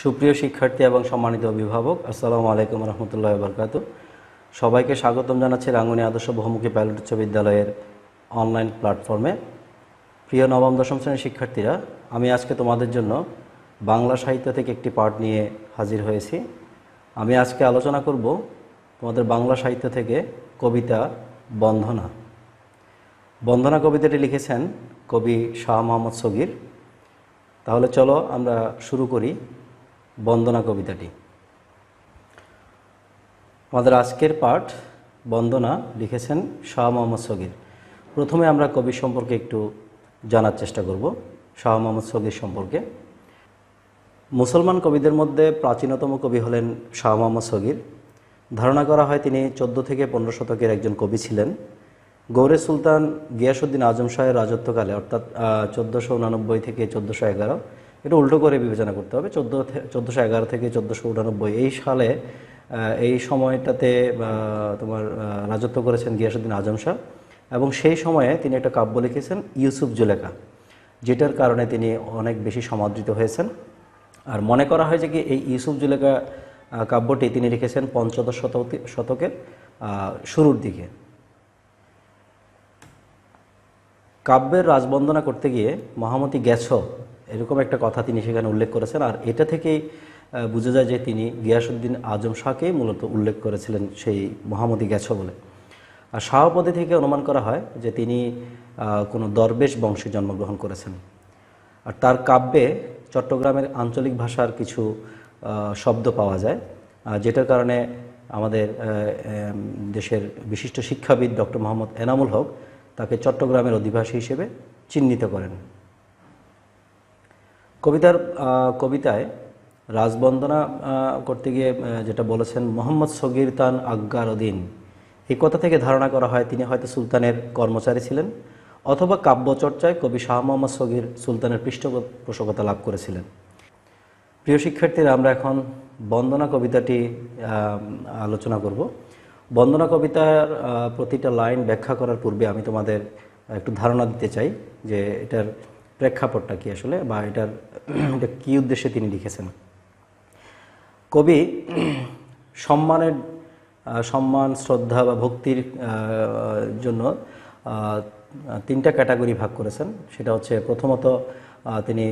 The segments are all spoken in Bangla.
সুপ্রিয় শিক্ষার্থী এবং সম্মানিত অভিভাবক, আসসালামু আলাইকুম রহমতুল্লাহ বরকাত সবাইকে স্বাগতম জানাচ্ছি রাঙ্গুনি আদর্শ বহুমুখী পাইলট উচ্চ বিদ্যালয়ের অনলাইন প্ল্যাটফর্মে। প্রিয় নবম, দশম শ্রেণির শিক্ষার্থীরা, আমি আজকে তোমাদের জন্য বাংলা সাহিত্য থেকে একটি পাঠ নিয়ে হাজির হয়েছি। আমি আজকে আলোচনা করব তোমাদের বাংলা সাহিত্য থেকে কবিতা বন্ধনা বন্দনা কবিতাটি লিখেছেন কবি শাহ মোহাম্মদ সগির। তাহলে চলো আমরা শুরু করি। বন্দনা কবিতাটি। আমাদের আজকের পাঠ বন্দনা লিখেছেন শাহ মোহাম্মদ সগির। প্রথমে আমরা কবি সম্পর্কে একটু জানার চেষ্টা করব, শাহ মোহাম্মদ সগির সম্পর্কে। মুসলমান কবিদের মধ্যে প্রাচীনতম কবি হলেন শাহ মোহাম্মদ সগির। ধারণা করা হয় তিনি চোদ্দ থেকে পনেরো শতকের একজন কবি ছিলেন। গৌরে সুলতান গিয়াসুদ্দিন আজম শাহের রাজত্বকালে, অর্থাৎ চোদ্দোশো উনানব্বই থেকে চোদ্দোশো এগারো এটা উল্টো করে বিবেচনা করতে হবে। চোদ্দ চোদ্দোশো এগারো থেকে চোদ্দোশো উনানব্বই এই সালে এই সময়টাতে তোমার রাজত্ব করেছেন গিয়াসুদ্দিন আজম শাহ এবং সেই সময়ে তিনি একটা কাব্য লিখেছেন ইউসুফ জুলেখা, যেটার কারণে তিনি অনেক বেশি সমাদৃত হয়েছেন। আর মনে করা হয় যে কি এই ইউসুফ জুলেখা কাব্যটি তিনি লিখেছেন পঞ্চদশ শতকে শতকের শুরুর দিকে। কাব্যের রাজবন্দনা করতে গিয়ে মহামতি গেছ এরকম একটা কথা তিনি সেখানে উল্লেখ করেছেন। আর এটা থেকেই বোঝা যায় যে তিনি গিয়াসুদ্দিন আজম শাহকেই মূলত উল্লেখ করেছিলেন সেই মহামতি গেছ বলে। আর শাহপদী থেকে অনুমান করা হয় যে তিনি কোনো দরবেশ বংশে জন্মগ্রহণ করেছেন। আর তার কাব্যে চট্টগ্রামের আঞ্চলিক ভাষার কিছু শব্দ পাওয়া যায় যেটার কারণে আমাদের দেশের বিশিষ্ট শিক্ষাবিদ ডক্টর মোহাম্মদ এনামুল হক তাকে চট্টগ্রামের অধিবাসী হিসেবে চিহ্নিত করেন। কবিতার কবিতায় রাজবন্দনা করতে গিয়ে যেটা বলেছেন মোহাম্মদ সগির তান আজ্ঞার অধীন। এই কথা থেকে ধারণা করা হয় তিনি হয়তো সুলতানের কর্মচারী ছিলেন অথবা কাব্যচর্চায় কবি শাহ মোহাম্মদ সগির সুলতানের পৃষ্ঠপোষকতা লাভ করেছিলেন। প্রিয় শিক্ষার্থীরা, আমরা এখন বন্দনা কবিতাটি আলোচনা করব। বন্দনা কবিতার প্রতিটা লাইন ব্যাখ্যা করার পূর্বে আমি তোমাদের একটু ধারণা দিতে চাই যে এটার প্রেক্ষাপটটা কি আসলে? বা এটার, এটা কী উদ্দেশ্যে তিনি লিখেছেন? কবি সম্মানের সম্মান, শ্রদ্ধা বা ভক্তির জন্য তিনটা ক্যাটাগরি ভাগ করেছেন। সেটা হচ্ছে প্রথমত তিনি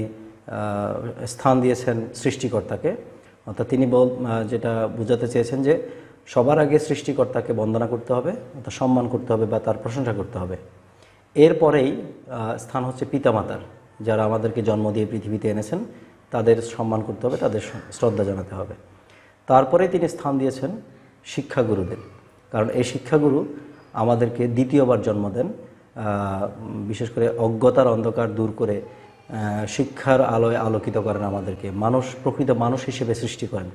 স্থান দিয়েছেন সৃষ্টিকর্তাকে। অর্থাৎ তিনি বল যেটা বোঝাতে চেয়েছেন যে সবার আগে সৃষ্টিকর্তাকে বন্দনা করতে হবে, অর্থাৎ সম্মান করতে হবে বা তার প্রশংসা করতে হবে। এরপরেই স্থান হচ্ছে পিতামাতার। যারা আমাদেরকে জন্ম দিয়ে পৃথিবীতে এনেছেন, তাদের সম্মান করতে হবে, তাদের শ্রদ্ধা জানাতে হবে। তারপরে তিনি স্থান দিয়েছেন শিক্ষাগুরুদের। কারণ এই শিক্ষাগুরু আমাদেরকে দ্বিতীয়বার জন্ম দেন বিশেষ করে অজ্ঞতার অন্ধকার দূর করে শিক্ষার আলোয় আলোকিত করেন আমাদেরকে। মানুষ, প্রকৃত মানুষ হিসেবে সৃষ্টি করেন।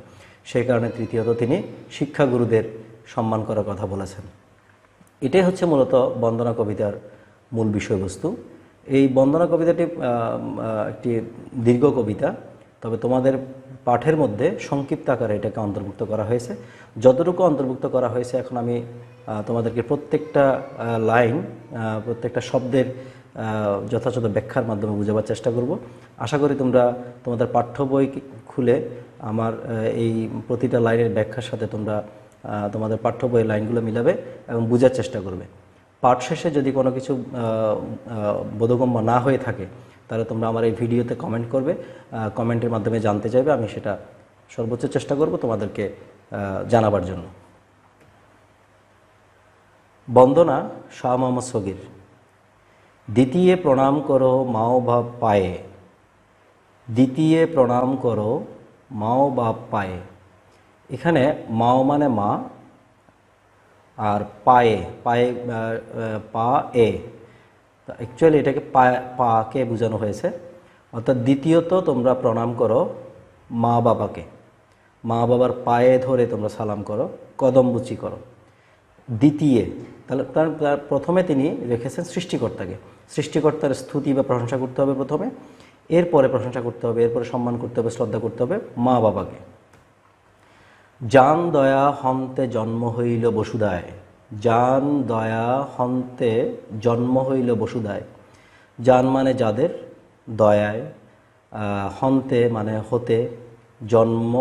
সেই কারণে তৃতীয়ত তিনি শিক্ষাগুরুদের সম্মান করার কথা বলেছেন। এটাই হচ্ছে মূলত বন্দনা কবিতার মূল বিষয়বস্তু। এই বন্দনা কবিতাটি একটি দীর্ঘ কবিতা। তবে তোমাদের পাঠের মধ্যে সংক্ষিপ্ত আকারে এটাকে অন্তর্ভুক্ত করা হয়েছে। যতটুকু অন্তর্ভুক্ত করা হয়েছে, এখন আমি তোমাদেরকে প্রত্যেকটা লাইন প্রত্যেকটা শব্দের যথাযথ ব্যাখ্যার মাধ্যমে বোঝাবার চেষ্টা করব। আশা করি তোমরা তোমাদের পাঠ্য বই খুলে আমার এই প্রতিটা লাইনের ব্যাখ্যার সাথে তোমরা তোমাদের পাঠ্য বইয়ের লাইনগুলো মিলাবে এবং বোঝার চেষ্টা করবে। পাঠ শেষে যদি কোনো কিছু বোধগম্য না হয়ে থাকে, তাহলে তোমরা আমার এই ভিডিওতে কমেন্ট করবে কমেন্টের মাধ্যমে জানতে চাইবে, আমি সেটা সর্বোচ্চ চেষ্টা করব তোমাদেরকে জানাবার জন্য। বন্দনা শাহ মোহাম্মদ সগির, দ্বিতীয় প্রণাম করো মাও বাপ পায়ে, দ্বিতীয় প্রণাম করো মাও বাপ পায়ে। এখানে মাও মানে মা আর পায়ে পায়ে পা, এ। অ্যাকচুয়ালি এটাকে পা, পাকে বোঝানো হয়েছে। অর্থাৎ দ্বিতীয়ত তোমরা প্রণাম করো মা বাবাকে। মা বাবার পায়ে ধরে তোমরা সালাম করো কদমবুচি করো। দ্বিতীয়, তাহলে তার প্রথমে তিনি রেখেছেন সৃষ্টিকর্তাকে। সৃষ্টিকর্তার স্তুতি বা প্রশংসা করতে হবে প্রথমে। এরপরে প্রশংসা করতে হবে, এরপরে সম্মান করতে হবে, শ্রদ্ধা করতে হবে মা বাবাকে। জান দয়া হন্তে জন্ম হইল বসুদায়। জান দয়া হন্তে জন্ম হইল বসুদায়। জান মানে যাদের দয়ায় হন্তে মানে হতে জন্ম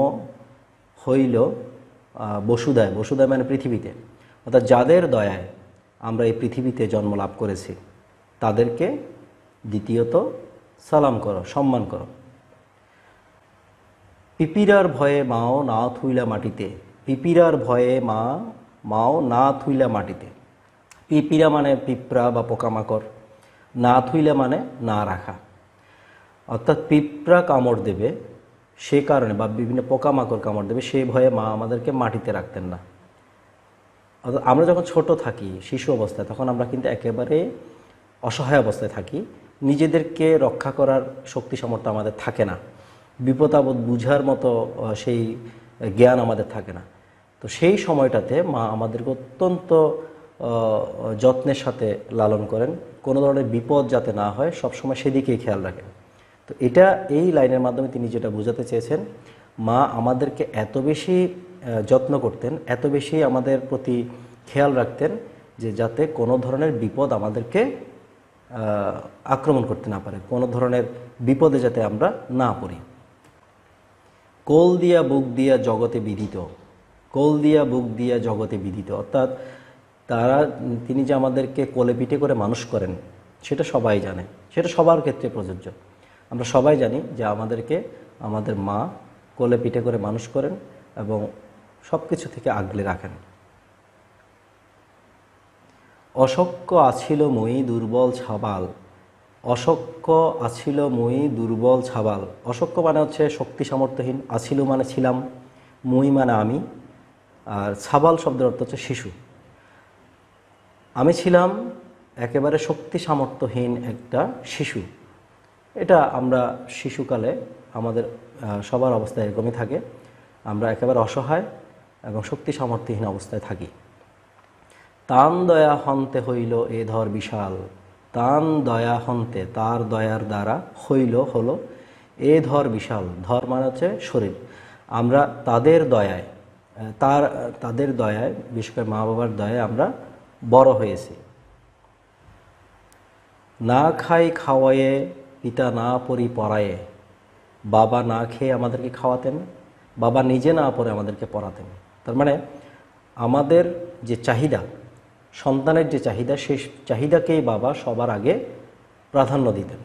হইল বসুদায়। বসুদায় মানে পৃথিবীতে। অর্থাৎ যাদের দয়ায় আমরা এই পৃথিবীতে জন্ম লাভ করেছি, তাদেরকে দ্বিতীয়ত সালাম করো, সম্মান করো। পিপিরার ভয়ে মাও না থুইলা মাটিতে। পিপিরার ভয়ে মা, মাও না থুইলা মাটিতে। পিপিরা মানে পিঁপড়া বা পোকামাকড়। না থুইলা মানে না রাখা। অর্থাৎ পিঁপড়া কামড় দেবে, সে কারণে বা বিভিন্ন পোকামাকড় কামড় দেবে সেই ভয়ে মা আমাদেরকে মাটিতে রাখতেন না। অর্থাৎ আমরা যখন ছোট থাকি, শিশু অবস্থায়, তখন আমরা কিন্তু একেবারে অসহায় অবস্থায় থাকি। নিজেদেরকে রক্ষা করার শক্তি সামর্থ্য আমাদের থাকে না। বিপদ আপদ বুঝার মতো সেই জ্ঞান আমাদের থাকে না। তো সেই সময়টাতে মা আমাদেরকে অত্যন্ত যত্নের সাথে লালন করেন। কোনো ধরনের বিপদ যাতে না হয়, সবসময় সেদিকেই খেয়াল রাখেন। তো এটা এই লাইনের মাধ্যমে তিনি যেটা বোঝাতে চেয়েছেন, মা আমাদেরকে এত বেশি যত্ন করতেন, এত বেশি আমাদের প্রতি খেয়াল রাখতেন যে যাতে কোনো ধরনের বিপদ আমাদেরকে আক্রমণ করতে না পারে, কোনো ধরনের বিপদে যাতে আমরা না পড়ি। কোল দিয়া বুক দিয়া জগতে বিদিত। কোল দিয়া বুক দিয়া জগতে বিদিত। অর্থাৎ তারা, তিনি যে আমাদেরকে কোলে পিঠে করে মানুষ করেন, সেটা সবাই জানে। সেটা সবার ক্ষেত্রে প্রযোজ্য। আমরা সবাই জানি যে আমাদেরকে আমাদের মা কোলে পিঠে করে মানুষ করেন এবং সব কিছু থেকে আগলে রাখেন। অশক্য আছিল মই দুর্বল ছাবাল অশক্য আছিল মই, দুর্বল, ছাবাল। অশক্য মানে হচ্ছে শক্তি সামর্থ্যহীন আছিল মানে ছিলাম, মই মানে আমি, আর ছাবাল শব্দের অর্থ হচ্ছে শিশু। আমি ছিলাম একেবারে শক্তি সামর্থ্যহীন একটা শিশু। এটা আমরা শিশুকালে আমাদের সবার অবস্থা এরকমই থাকে। আমরা একেবারে অসহায় এবং শক্তি সামর্থ্যহীন অবস্থায় থাকি। তান দয়া হন্তে হইল এ ধর বিশাল। তান দয়া হন্তে, তার দয়ার দ্বারা হইল, হলো এ ধর বিশাল। ধর মানে হচ্ছে শরীর। আমরা তাদের দয়ায়, তার, তাদের দয়ায়, বিশেষ করে মা বাবার দয়ায় আমরা বড় হয়েছি। না খাই খাওয়ায়ে, পিতা না পরি পড়ায়ে বাবা না খেয়ে আমাদেরকে খাওয়াতেন, বাবা নিজে না পরে আমাদেরকে পড়াতেন তার মানে আমাদের যে চাহিদা সন্তানের যে চাহিদা সেই চাহিদাকেই বাবা সবার আগে প্রাধান্য দিতেন।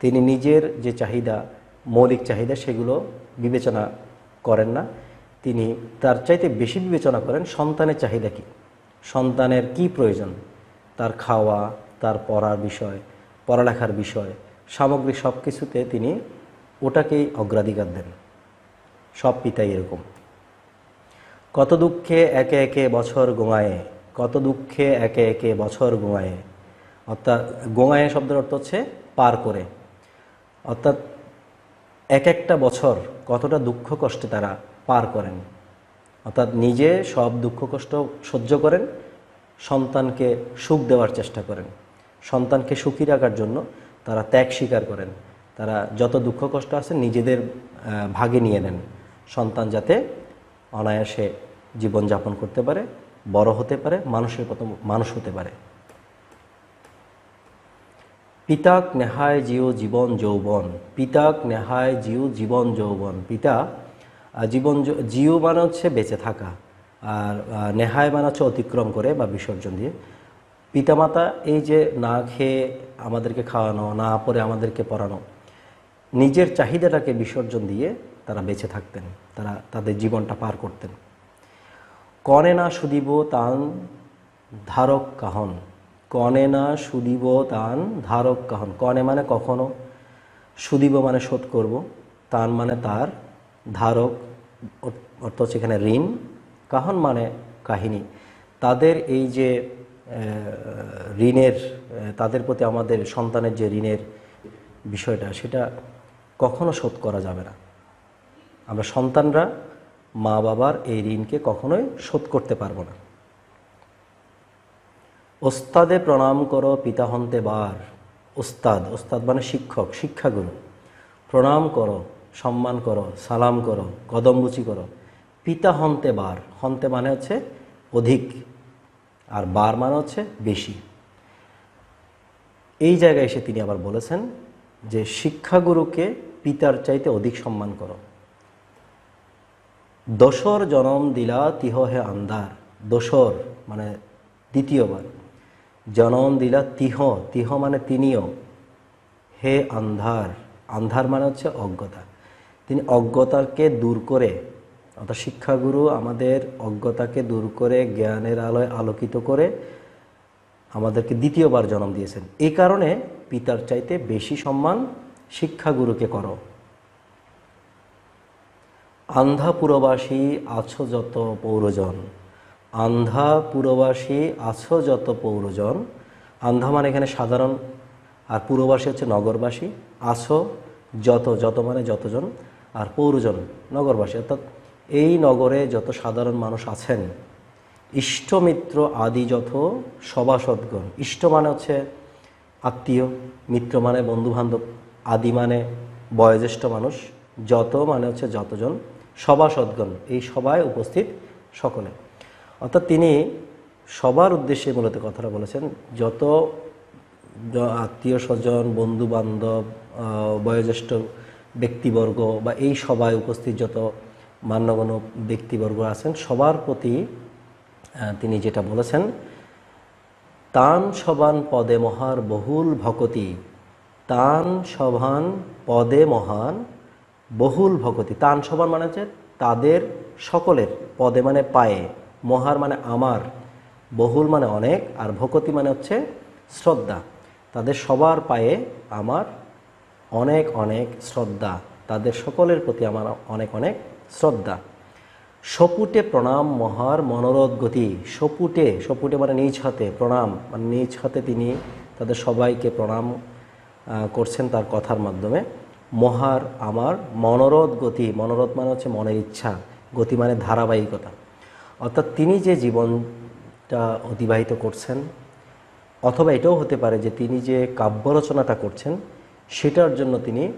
তিনি নিজের যে চাহিদা, মৌলিক চাহিদা, সেগুলো বিবেচনা করেন না। তিনি তার চাইতে বেশি বিবেচনা করেন সন্তানের চাহিদা কী, সন্তানের কি প্রয়োজন, তার খাওয়া, তার পড়ার বিষয়, পড়ালেখার বিষয় সামগ্রিক সব কিছুতে তিনি ওটাকেই অগ্রাধিকার দেন। সব পিতাই এরকম। কত দুঃখে একে একে বছর গোঙায়ে কত দুঃখে একে একে বছর গোঙায়ে অর্থাৎ গোঙায়ে শব্দের অর্থ হচ্ছে পার করে। অর্থাৎ এক একটা বছর কতটা দুঃখ কষ্টে তারা পার করেন। অর্থাৎ নিজে সব দুঃখ কষ্ট সহ্য করেন, সন্তানকে সুখ দেওয়ার চেষ্টা করেন। সন্তানকে সুখী রাখার জন্য তারা ত্যাগ স্বীকার করেন। তারা যত দুঃখ কষ্ট আছে নিজেদের ভাগে নিয়ে নেন। সন্তান যাতে অনায়াসে জীবনযাপন করতে পারে বড় হতে পারে, মানুষের মতো মানুষ হতে পারে। পিতাক নেহায় জিও জীবন যৌবন। পিতাক নেহায় জিও জীবন যৌবন। পিতা জীবন জিও মানে হচ্ছে বেঁচে থাকা, আর নেহায় মানে হচ্ছে অতিক্রম করে বা বিসর্জন দিয়ে। পিতামাতা এই যে না খেয়ে আমাদেরকে খাওয়ানো, না পরে আমাদেরকে পড়ানো, নিজের চাহিদাটাকে বিসর্জন দিয়ে তারা বেঁচে থাকতেন, তারা তাদের জীবনটা পার করতেন। কনে না সুদিব তান ধারক কাহন। কনে না সুদিব তান ধারক কাহন। কনে মানে কখনো, সুদিব মানে শোধ করব, তান মানে তার ধারক অর- অর্থ হচ্ছে এখানে ঋণ, কাহন মানে কাহিনী। তাদের এই যে ঋণের, তাদের প্রতি আমাদের সন্তানের যে ঋণের বিষয়টা, সেটা কখনো শোধ করা যাবে না। আমরা সন্তানরা মা বাবার এই ঋণকে কখনোই শোধ করতে পারব না। ওস্তাদে প্রণাম করো পিতা হন্তে বার। ওস্তাদ ওস্তাদ মানে শিক্ষক, শিক্ষাগুরু। প্রণাম করো, সম্মান করো, সালাম করো, কদমবুচি করো। পিতা হন্তে বার, হন্তে মানে হচ্ছে অধিক। আর বার মানে হচ্ছে বেশি। এই জায়গায় এসে তিনি আবার বলেছেন যে, শিক্ষাগুরুকে পিতার চাইতে অধিক সম্মান করো। দোসর জনম দিলা তিহ হে আন্ধার। দোসর মানে দ্বিতীয়বার। জনম দিলা তিহ তিহ মানে তিনিও। হে আন্ধার। আন্ধার মানে হচ্ছে অজ্ঞতা। তিনি অজ্ঞতাকে দূর করে, অর্থাৎ শিক্ষাগুরু আমাদের অজ্ঞতাকে দূর করে, জ্ঞানের আলোয় আলোকিত করে আমাদেরকে দ্বিতীয়বার জন্ম দিয়েছেন। এই কারণে পিতার চাইতে বেশি সম্মান শিক্ষাগুরুকে করো। আন্ধাপুরবাসী আছো যত পৌরজন। আন্ধাপুরবাসী আছো যত পৌরজন। আন্ধা মানে এখানে সাধারণ, আর পুরবাসী হচ্ছে নগরবাসী। আছো যত যত মানে যতজন, আর পৌরজন নগরবাসী। অর্থাৎ এই নগরে যত সাধারণ মানুষ আছেন, ইষ্টমিত্র আদি যত সভাসদগণ, ইষ্ট মানে হচ্ছে আত্মীয়, মিত্র মানে বন্ধুবান্ধব, আদি মানে বয়োজ্যেষ্ঠ মানুষ, যত মানে হচ্ছে যতজন সভাসদগণ, এই সভায় উপস্থিত সকলে। অর্থাৎ তিনি সবার উদ্দেশ্যে মূলত কথাটা বলেছেন, যত আত্মীয় স্বজন বন্ধু বান্ধব বয়োজ্যেষ্ঠ ব্যক্তিবর্গ বা এই সভায় উপস্থিত যত মান্যগণ্য ব্যক্তিবর্গ আছেন, সবার প্রতি তিনি যেটা বলেছেন, তান সবান পদে মহার বহুল ভকতি, তান সভান পদে মহান বহুল ভকতি তান সবার মানে হচ্ছে তাদের সকলের পদে মানে পায়ে, মহার মানে আমার, বহুল মানে অনেক, আর ভকতি মানে হচ্ছে শ্রদ্ধা। তাদের সবার পায়ে আমার অনেক অনেক শ্রদ্ধা। তাদের সকলের প্রতি আমার অনেক অনেক শ্রদ্ধা। সপুটে প্রণাম মহার মনোরথ গতি। সপুটে সপুটে মানে নিজ হাতে প্রণাম। মানে নিজ হাতে তিনি তাদের সবাইকে প্রণাম করছেন তার কথার মাধ্যমে। মহার আমার মনোরথ গতি মনোরথ মানে হচ্ছে মনের ইচ্ছা, গতি মানে ধারাবাহিকতা। অর্থাৎ তিনি যে জীবনটা অতিবাহিত করছেন, অথবা এটাও হতে পারে যে তিনি যে কাব্য রচনাটা করছেন, সেটার জন্য তিনি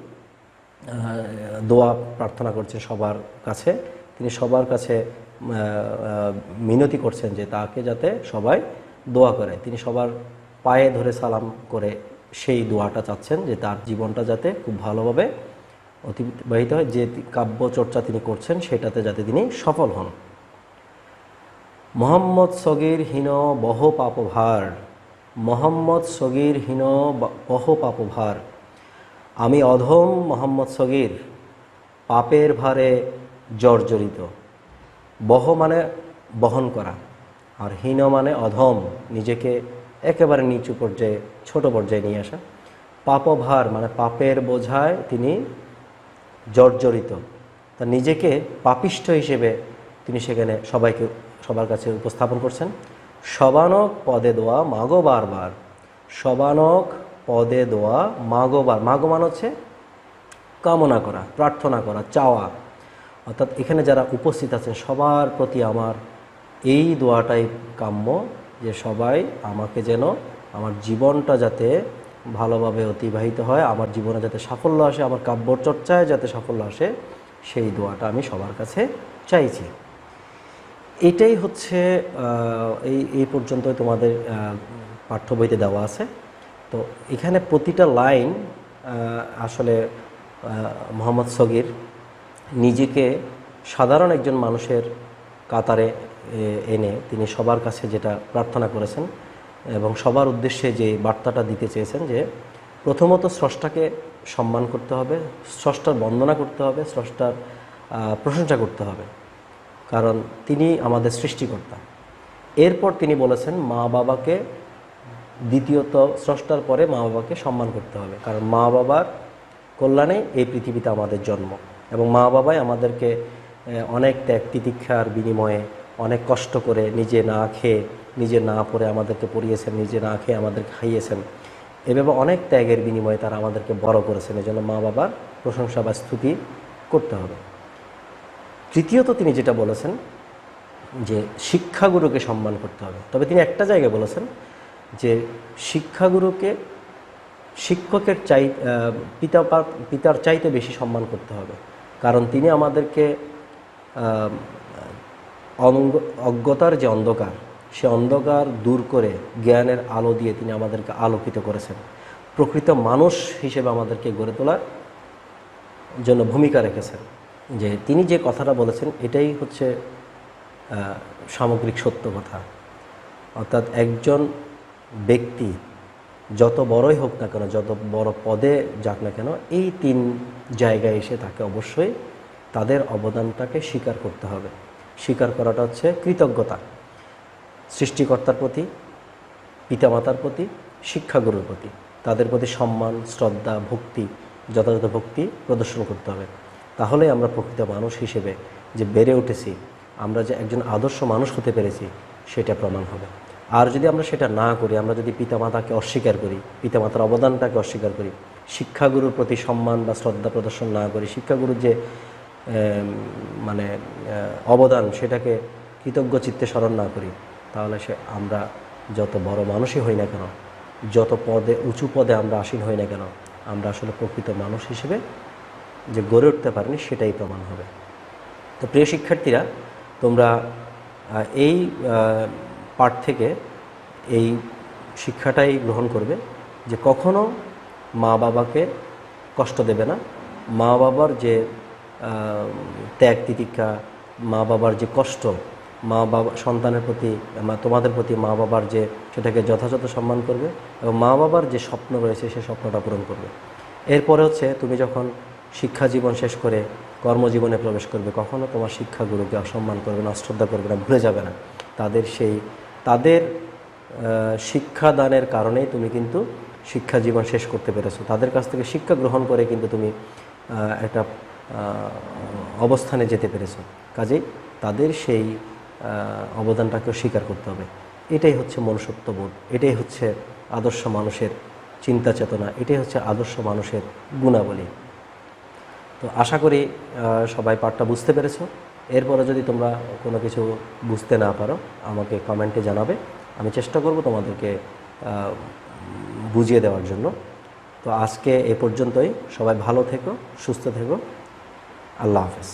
দোয়া প্রার্থনা করছেন সবার কাছে। তিনি সবার কাছে মিনতি করছেন যে তাকে যাতে সবাই দোয়া করে। তিনি সবার পায়ে ধরে সালাম করে সেই দোয়াটা চাচ্ছেন যে তার জীবনটা যাতে খুব ভালোভাবে অতিবাহিত হয়, যে কাব্য চর্চা তিনি করছেন সেটাতে যাতে তিনি সফল হন। মোহাম্মদ সগির হীন বহ পাপভার মোহাম্মদ সগির হীন বহ পাপভার আমি অধম মোহাম্মদ সগির, পাপের ভারে জর্জরিত, বহ মানে বহন করা, আর হীন মানে অধম, নিজেকে একেবারে নিচু পর্যায়ে, ছোট পর্যায়ে নিয়ে আসা। পাপভার মানে পাপের বোঝায় তিনি জর্জরিত। তা নিজেকে পাপিষ্ঠ হিসেবে তিনি সেখানে সবাইকে, সবার কাছে উপস্থাপন করছেন। সবানক পদে দোয়া মাগো বারবার। সবানক পদে দোয়া মাগো বার, মাগো মানে হচ্ছে কামনা করা, প্রার্থনা করা, চাওয়া। অর্থাৎ এখানে যারা উপস্থিত আছেন, সবার প্রতি আমার এই দোয়াটাই কাম্য। যে সবাই আমাকে যেন আমার জীবনটা যাতে ভালোভাবে অতিবাহিত হয়, আমার জীবনে যাতে সাফল্য আসে, আমার কাব্য চর্চায় যাতে সাফল্য আসে, সেই দোয়াটা আমি সবার কাছে চাইছি। এটাই হচ্ছে এই এই পর্যন্ত তোমাদের পাঠ্য বইতে দেওয়া আছে। তো এখানে প্রতিটা লাইন আসলে মোহাম্মদ সগির নিজেকে সাধারণ একজন মানুষের কাতারে এনে তিনি সবার কাছে যেটা প্রার্থনা করেছেন এবং সবার উদ্দেশ্যে যে বার্তাটা দিতে চেয়েছেন যে প্রথমত স্রষ্টাকে সম্মান করতে হবে, স্রষ্টার বন্দনা করতে হবে, স্রষ্টার প্রশংসা করতে হবে। কারণ তিনি আমাদের সৃষ্টিকর্তা। এরপর তিনি বলেছেন, মা বাবাকে দ্বিতীয়ত স্রষ্টার পরে মা বাবাকে সম্মান করতে হবে। কারণ মা বাবার কল্যাণে এই পৃথিবীতে আমাদের জন্ম এবং মা বাবাই আমাদেরকে অনেক ত্যাগ, তিতিক্ষার বিনিময়ে অনেক কষ্ট করে নিজে না খেয়ে, নিজে না পরে আমাদেরকে পড়িয়েছেন, নিজে না খেয়ে আমাদের খাইয়েছেন। এভাবে অনেক ত্যাগের বিনিময়ে তারা আমাদেরকে বড় করেছেন। এজন্য মা বাবার প্রশংসা বা স্তুতি করতে হবে। তৃতীয়ত তিনি যেটা বলেছেন যে শিক্ষাগুরুকে সম্মান করতে হবে। তবে তিনি একটা জায়গায় বলেছেন যে শিক্ষাগুরুকে শিক্ষকের চাই পিতা পিতার চাইতে বেশি সম্মান করতে হবে। কারণ তিনি আমাদেরকে অজ্ঞতার যে অন্ধকার, সে অন্ধকার দূর করে জ্ঞানের আলো দিয়ে তিনি আমাদেরকে আলোকিত করেছেন। প্রকৃত মানুষ হিসেবে আমাদেরকে গড়ে তোলার জন্য ভূমিকা রেখেছেন। যে তিনি যে কথাটা বলেছেন, এটাই হচ্ছে সামগ্রিক সত্য কথা। অর্থাৎ একজন ব্যক্তি যত বড়ই হোক না কেন, যত বড় পদে যাক না কেন, এই তিন জায়গায় এসে তাকে অবশ্যই তাদের অবদানটাকে স্বীকার করতে হবে। স্বীকার করাটা হচ্ছে কৃতজ্ঞতা। সৃষ্টিকর্তার প্রতি, পিতামাতার প্রতি, শিক্ষাগুরুর প্রতি। তাদের প্রতি সম্মান, শ্রদ্ধা, ভক্তি, যথাযথ ভক্তি প্রদর্শন করতে হবে। তাহলে আমরা প্রকৃত মানুষ হিসেবে যে বেড়ে উঠেছি, আমরা যে একজন আদর্শ মানুষ হতে পেরেছি, সেটা প্রমাণ হবে। আর যদি আমরা সেটা না করি, আমরা যদি পিতামাতাকে অস্বীকার করি, পিতামাতার অবদানটাকে অস্বীকার করি, শিক্ষাগুরুর প্রতি সম্মান বা শ্রদ্ধা প্রদর্শন না করি, শিক্ষাগুরুর যে মানে অবদান সেটাকে কৃতজ্ঞ চিত্তে স্মরণ না করি, তাহলে সে আমরা যত বড় মানুষই হই না কেন, যত পদে, উঁচু পদে আমরা আসীন হই না কেন, আমরা আসলে প্রকৃত মানুষ হিসেবে যে গড়ে উঠতে পারিনি সেটাই প্রমাণ হবে। তো প্রিয় শিক্ষার্থীরা, তোমরা এই পাঠ থেকে এই শিক্ষাটাই গ্রহণ করবে যে কখনো মা বাবাকে কষ্ট দেবে না। মা বাবার যে ত্যাগ তিতিক্ষা মা বাবার যে কষ্ট মা বাবা সন্তানের প্রতি তোমাদের প্রতি মা বাবার যে, সেটাকে যথাযথ সম্মান করবে এবং মা বাবার যে স্বপ্ন রয়েছে, সে স্বপ্নটা পূরণ করবে। এরপরে হচ্ছে, তুমি যখন শিক্ষা জীবন শেষ করে কর্মজীবনে প্রবেশ করবে, কখনো তোমার শিক্ষাগুরুকে অসম্মান করবে না, অশ্রদ্ধা করবে না, ভুলে যাবে না। তাদের সেই, তাদের শিক্ষাদানের কারণেই তুমি কিন্তু শিক্ষা জীবন শেষ করতে পেরেছ। তাদের কাছ থেকে শিক্ষা গ্রহণ করে কিন্তু তুমি একটা অবস্থানে যেতে পেরেছ। কাজেই তাদের সেই অবদানটাকেও স্বীকার করতে হবে। এটাই হচ্ছে মনুষ্যত্ববোধ এটাই হচ্ছে আদর্শ মানুষের চিন্তা চেতনা। এটাই হচ্ছে আদর্শ মানুষের গুণাবলী। তো আশা করি সবাই পাঠটা বুঝতে পেরেছ। এরপরে যদি তোমরা কোনো কিছু বুঝতে না পারো, আমাকে কমেন্টে জানাবে। আমি চেষ্টা করব তোমাদেরকে বুঝিয়ে দেওয়ার জন্য। তো আজকে এ পর্যন্তই। সবাই ভালো থেকো, সুস্থ থেকো। আল্লাহ হাফেজ